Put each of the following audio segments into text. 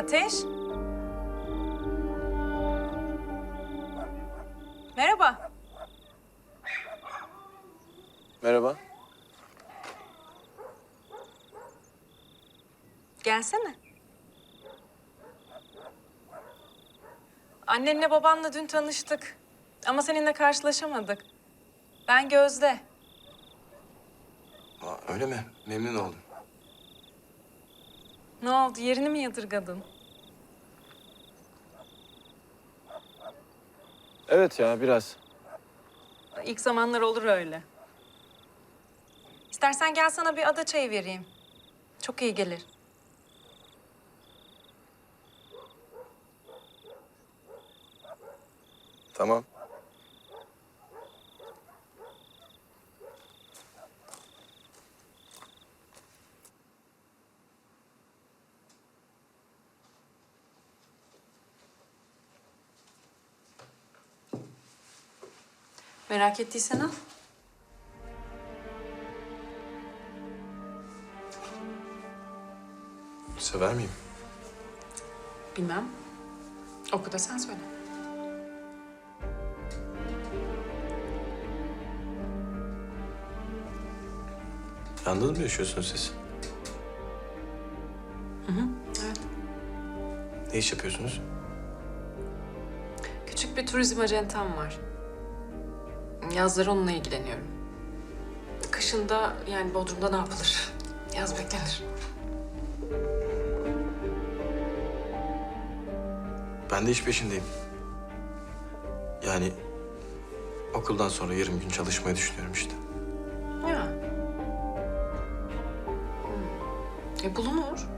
Ateş. Merhaba. Merhaba. Gelsene. Annenle babanla dün tanıştık. Ama seninle karşılaşamadık. Ben Gözde. Aa, öyle mi? Memnun oldum. Ne oldu? Yerini mi yadırgadın? Evet ya biraz. İlk zamanlar olur öyle. İstersen gel sana bir ada çayı vereyim. Çok iyi gelir. Tamam. Merak ettiysen al. Sever miyim? Bilmem. Oku da sen söyle. Yalnız mı yaşıyorsunuz siz? Evet. Ne iş yapıyorsunuz? Küçük bir turizm acentam var. Yazları onunla ilgileniyorum. Kışında yani Bodrum'da ne yapılır? Yaz beklenir. Ben de iş peşindeyim. Yani okuldan sonra yarım gün çalışmayı düşünüyorum işte. Ya. Hmm. E bulunur.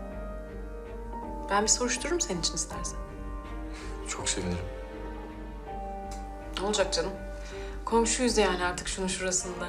Ben bir soruştururum senin için istersen. Çok sevinirim. Ne olacak canım? Komşuyuz yani artık şunun şurasında.